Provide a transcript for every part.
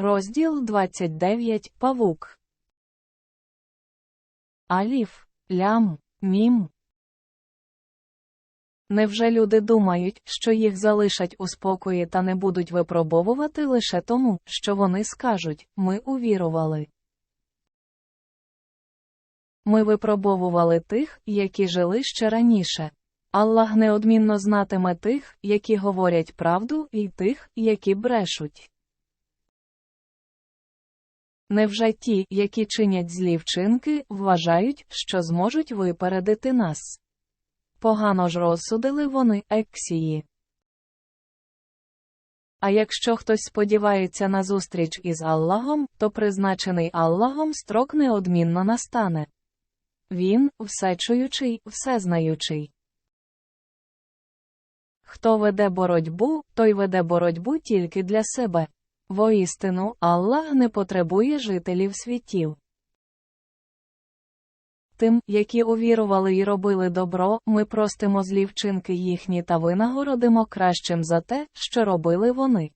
Розділ 29 Павук. Аліф, лям, мім. Невже люди думають, що їх залишать у спокої та не будуть випробовувати лише тому, що вони скажуть ми увірували. Ми випробовували тих, які жили ще раніше. Аллах неодмінно знатиме тих, які говорять правду, і тих, які брешуть. Невже ті, які чинять злі вчинки, вважають, що зможуть випередити нас? Погано ж розсудили вони ексії. А якщо хтось сподівається на зустріч із Аллахом, то призначений Аллахом строк неодмінно настане. Він всечуючий, всезнаючий. Хто веде боротьбу, той веде боротьбу тільки для себе. Воістину, Аллах не потребує жителів світів. Тим, які увірували і робили добро, ми простимо злі вчинки їхні та винагородимо кращим за те, що робили вони.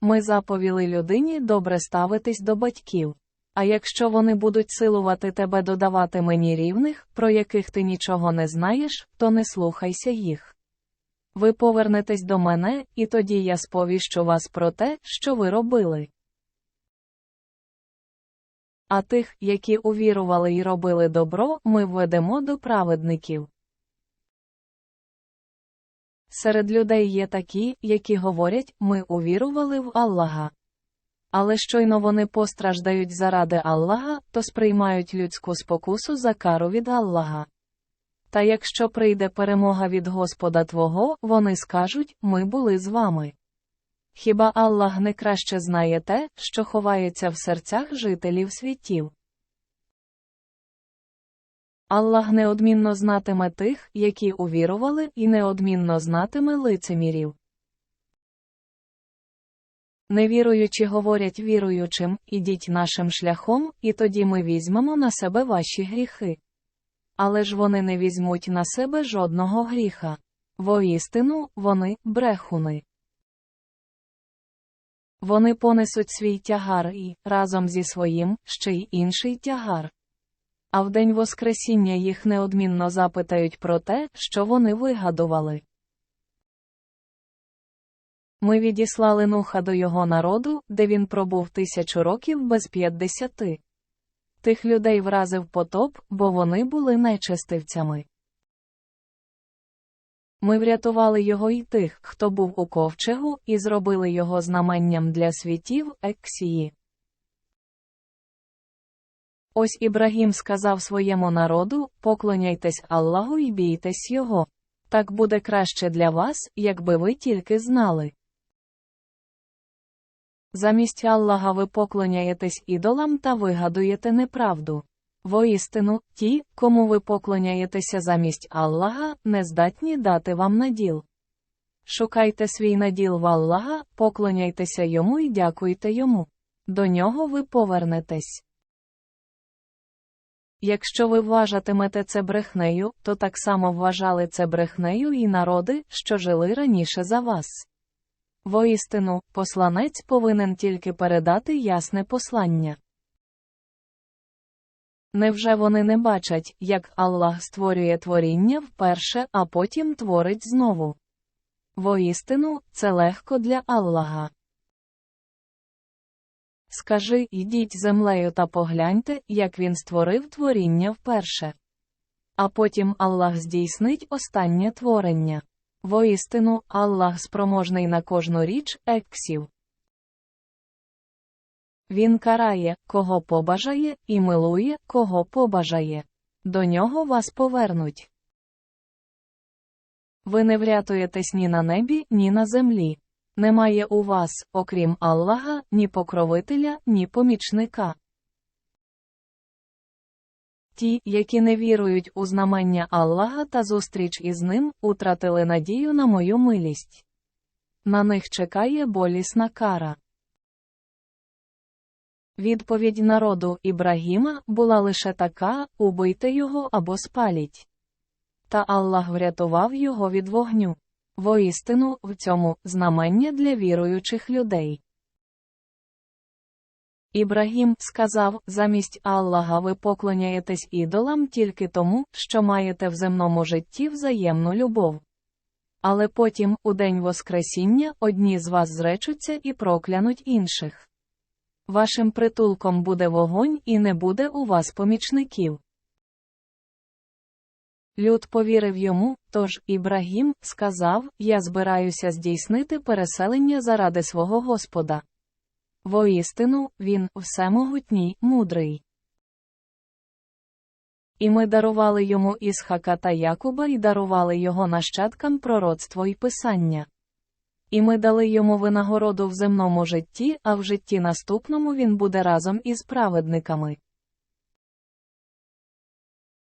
Ми заповіли людині добре ставитись до батьків. А якщо вони будуть силувати тебе додавати мені рівних, про яких ти нічого не знаєш, то не слухайся їх. Ви повернетесь до мене, і тоді я сповіщу вас про те, що ви робили. А тих, які увірували і робили добро, ми введемо до праведників. Серед людей є такі, які говорять, ми увірували в Аллаха. Але щойно вони постраждають заради Аллаха, то сприймають людську спокусу за кару від Аллаха. Та якщо прийде перемога від Господа Твого, вони скажуть ми були з вами. Хіба Аллах не краще знає те, що ховається в серцях жителів світів? Аллах неодмінно знатиме тих, які увірували, і неодмінно знатиме лицемірів. Невіруючі говорять віруючим, ідіть нашим шляхом, і тоді ми візьмемо на себе ваші гріхи. Але ж вони не візьмуть на себе жодного гріха. Воістину, вони брехуни. Вони понесуть свій тягар і, разом зі своїм, ще й інший тягар. А в день Воскресіння їх неодмінно запитають про те, що вони вигадували. Ми відіслали Нуха до його народу, де він пробув тисячу років без п'ятдесяти. Тих людей вразив потоп, бо вони були нечестивцями. Ми врятували його і тих, хто був у ковчегу, і зробили його знаменням для світів Ексії. Ось Ібрагім сказав своєму народу поклоняйтесь Аллаху і бійтесь його. Так буде краще для вас, якби ви тільки знали. Замість Аллаха ви поклоняєтесь ідолам та вигадуєте неправду. Воістину, ті, кому ви поклоняєтеся замість Аллаха, не здатні дати вам наділ. Шукайте свій наділ в Аллаха, поклоняйтеся йому і дякуйте йому. До нього ви повернетесь. Якщо ви вважатимете це брехнею, то так само вважали це брехнею і народи, що жили раніше за вас. Воістину, посланець повинен тільки передати ясне послання. Невже вони не бачать, як Аллах створює творіння вперше, а потім творить знову? Воістину, це легко для Аллаха. Скажи, йдіть землею та погляньте, як він створив творіння вперше. А потім Аллах здійснить останнє творення. Воістину, Аллах спроможний на кожну річ ексів. Він карає, кого побажає, і милує, кого побажає. До нього вас повернуть. Ви не врятуєтесь ні на небі, ні на землі. Немає у вас, окрім Аллаха, ні покровителя, ні помічника. Ті, які не вірують у знамення Аллаха та зустріч із ним, утратили надію на мою милість. На них чекає болісна кара. Відповідь народу Ібрагіма була лише така убийте його або спаліть. Та Аллах врятував його від вогню. Воістину, в цьому знамення для віруючих людей. Ібрагім сказав, замість Аллаха ви поклоняєтесь ідолам тільки тому, що маєте в земному житті взаємну любов. Але потім, у день Воскресіння, одні з вас зречуться і проклянуть інших. Вашим притулком буде вогонь і не буде у вас помічників. Люд повірив йому, тож Ібрагім сказав: Я збираюся здійснити переселення заради свого Господа. Воістину, він всемогутній, мудрий. І ми дарували йому Ісхака та Якуба і дарували його нащадкам пророцтво і писання. І ми дали йому винагороду в земному житті, а в житті наступному він буде разом із праведниками.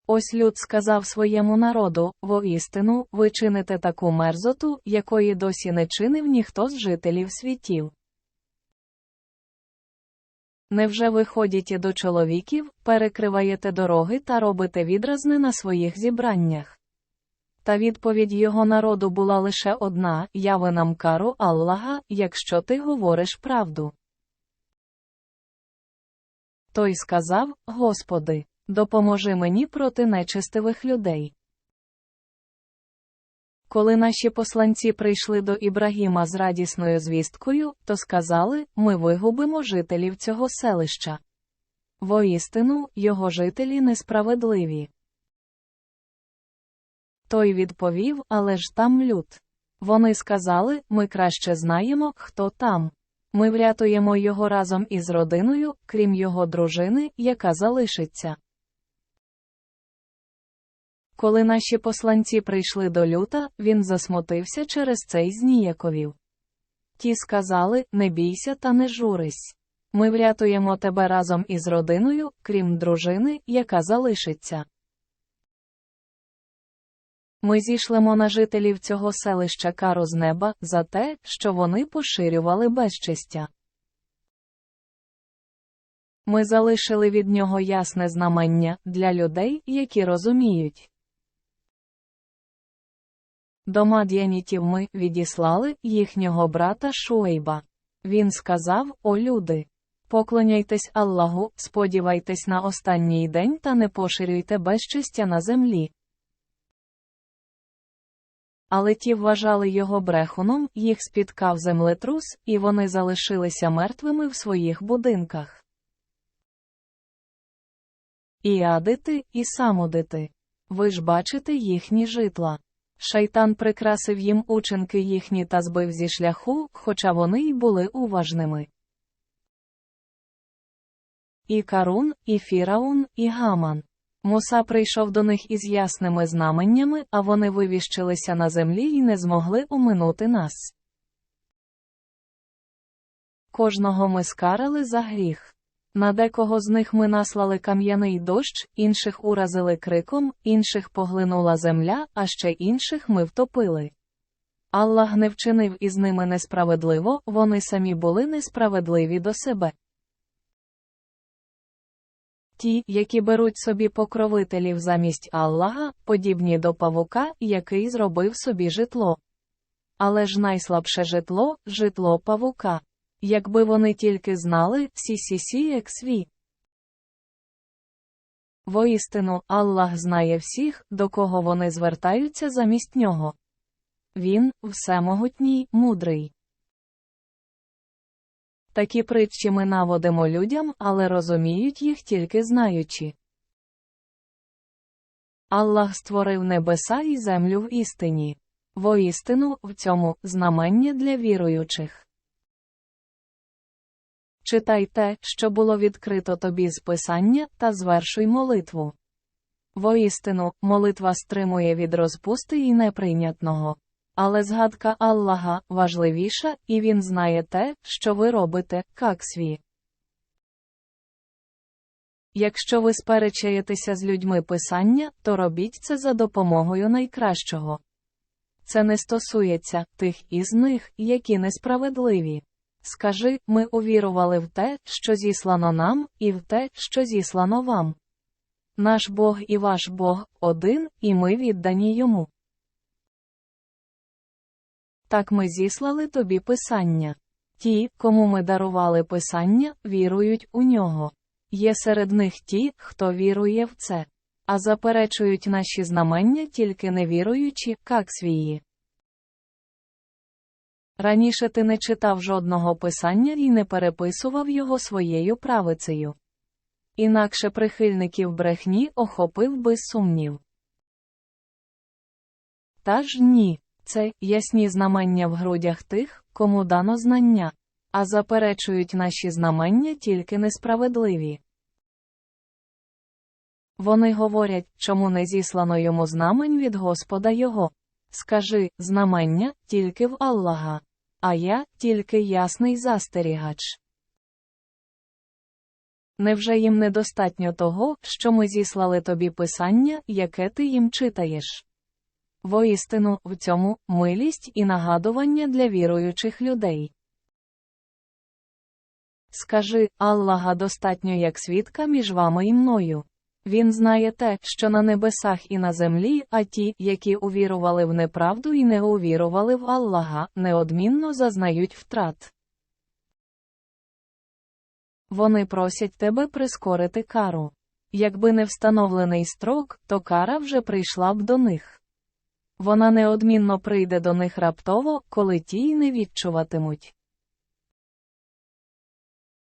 Ось люд сказав своєму народу воістину, ви чините таку мерзоту, якої досі не чинив ніхто з жителів світів. Невже ви ходите до чоловіків, перекриваєте дороги та робите відразни на своїх зібраннях? Та відповідь його народу була лише одна яви нам кару Аллаха, якщо ти говориш правду. Той сказав Господи, допоможи мені проти нечистивих людей. Коли наші посланці прийшли до Ібрагіма з радісною звісткою, то сказали ми вигубимо жителів цього селища. Воістину, його жителі несправедливі. Той відповів, але ж там люд. Вони сказали ми краще знаємо, хто там. Ми врятуємо його разом із родиною, крім його дружини, яка залишиться. Коли наші посланці прийшли до люта, він засмутився через цей зніяковів. Ті сказали не бійся та не журись. Ми врятуємо тебе разом із родиною, крім дружини, яка залишиться. Ми зійшлемо на жителів цього селища кару з неба за те, що вони поширювали безчестя. Ми залишили від нього ясне знамення для людей, які розуміють. До мад'янітів ми відіслали їхнього брата Шуейба. Він сказав: О люди! Поклоняйтесь Аллаху, сподівайтесь на останній день та не поширюйте безчестя на землі. Але ті вважали його брехуном, їх спіткав землетрус, і вони залишилися мертвими в своїх будинках. І адити, і самодити. Ви ж бачите їхні житла. Шайтан прикрасив їм учинки їхні та збив зі шляху, хоча вони й були уважними. І Карун, і Фіраун, і Гаман. Муса прийшов до них із ясними знаменнями, а вони вивіщилися на землі і не змогли уминути нас. Кожного ми скарали за гріх. На декого з них ми наслали кам'яний дощ, інших уразили криком, інших поглинула земля, а ще інших ми втопили. Аллах не вчинив із ними несправедливо, вони самі були несправедливі до себе. Ті, які беруть собі покровителів замість Аллаха, подібні до павука, який зробив собі житло. Але ж найслабше житло житло павука. Якби вони тільки знали CCCXV. Воістину, Аллах знає всіх, до кого вони звертаються замість нього. Він всемогутній, мудрий. Такі притчі ми наводимо людям, але розуміють їх тільки знаючи. Аллах створив небеса і землю в істині. Воістину, в цьому знамення для віруючих. Читай те, що було відкрито тобі з писання, та звершуй молитву. Воістину, молитва стримує від розпусти і неприйнятного. Але згадка Аллаха важливіша, і він знає те, що ви робите, каксві. Якщо ви сперечаєтеся з людьми писання, то робіть це за допомогою найкращого. Це не стосується тих із них, які несправедливі. Скажи, ми увірували в те, що зіслано нам, і в те, що зіслано вам. Наш Бог і ваш Бог один, і ми віддані йому. Так ми зіслали тобі писання. Ті, кому ми дарували писання, вірують у нього. Є серед них ті, хто вірує в це, а заперечують наші знамення тільки невіруючі, як свої. Раніше ти не читав жодного писання і не переписував його своєю правицею. Інакше прихильників брехні охопив би сумнів. Та ж ні, це ясні знамення в грудях тих, кому дано знання, а заперечують наші знамення тільки несправедливі. Вони говорять, чому не зіслано йому знамень від Господа його. Скажи, знамення тільки в Аллаха, а я тільки ясний застерігач. Невже їм недостатньо того, що ми зіслали тобі писання, яке ти їм читаєш? Воістину, в цьому милість і нагадування для віруючих людей. Скажи, Аллаха достатньо як свідка між вами і мною. Він знає те, що на небесах і на землі, а ті, які увірували в неправду і не увірували в Аллаха, неодмінно зазнають втрат. Вони просять тебе прискорити кару. Якби не встановлений строк, то кара вже прийшла б до них. Вона неодмінно прийде до них раптово, коли ті й не відчуватимуть.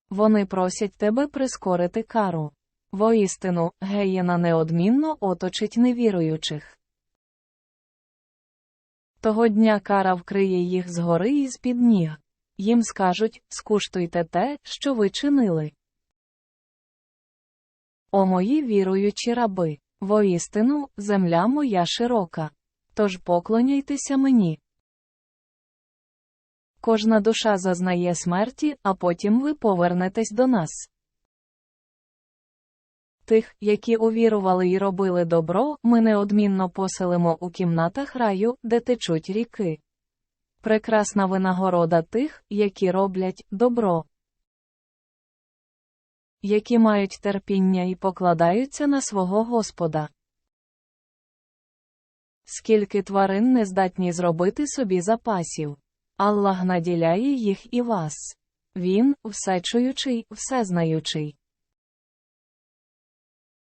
Вони просять тебе прискорити кару. Воістину, геєна неодмінно оточить невіруючих. Того дня кара вкриє їх згори і з-під ніг. Їм скажуть скуштуйте те, що ви чинили. О мої віруючі раби, воістину, земля моя широка. Тож поклоняйтеся мені. Кожна душа зазнає смерті, а потім ви повернетесь до нас. Тих, які увірували і робили добро, ми неодмінно поселимо у кімнатах раю, де течуть ріки. Прекрасна винагорода тих, які роблять добро, які мають терпіння і покладаються на свого Господа. Скільки тварин не здатні зробити собі запасів. Аллах наділяє їх і вас. Він, всечуючий, всезнаючий.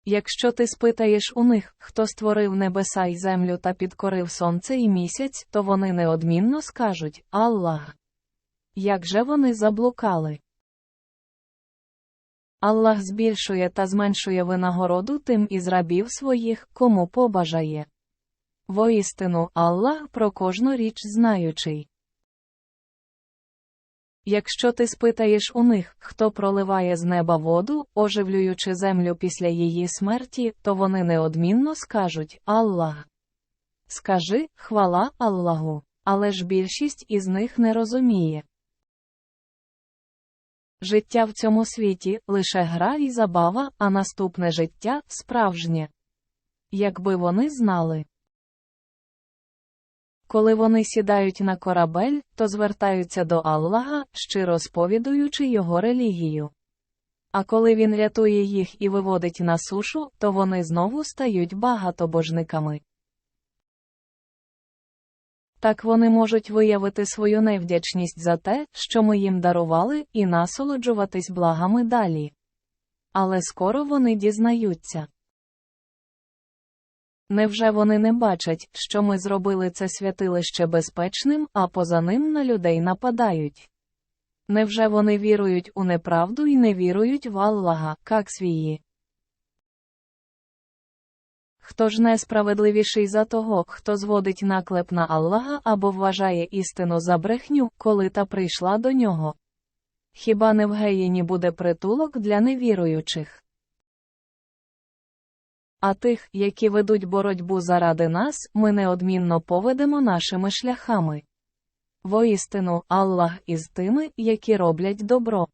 Якщо ти спитаєш у них, хто створив небеса й землю та підкорив сонце і місяць, то вони неодмінно скажуть Аллах. Як же вони заблукали? Аллах збільшує та зменшує винагороду тим із рабів своїх, кому побажає. Воістину, Аллах про кожну річ знаючий. Якщо ти спитаєш у них, хто проливає з неба воду, оживлюючи землю після її смерті, то вони неодмінно скажуть Аллах. Скажи хвала Аллаху, але ж більшість із них не розуміє. Життя в цьому світі лише гра і забава, а наступне життя справжнє. Якби вони знали. Коли вони сідають на корабель, то звертаються до Аллаха, щиро сповідуючи його релігію. А коли він рятує їх і виводить на сушу, то вони знову стають багатобожниками. Так вони можуть виявити свою невдячність за те, що ми їм дарували, і насолоджуватись благами далі. Але скоро вони дізнаються. Невже вони не бачать, що ми зробили це святилище безпечним, а поза ним на людей нападають? Невже вони вірують у неправду і не вірують в Аллаха, як свої? Хто ж несправедливіший за того, хто зводить наклеп на Аллаха або вважає істину за брехню, коли та прийшла до нього? Хіба не в Геєні буде притулок для невіруючих? А тих, які ведуть боротьбу заради нас, ми неодмінно поведемо нашими шляхами. Воістину, Аллах із тими, які роблять добро.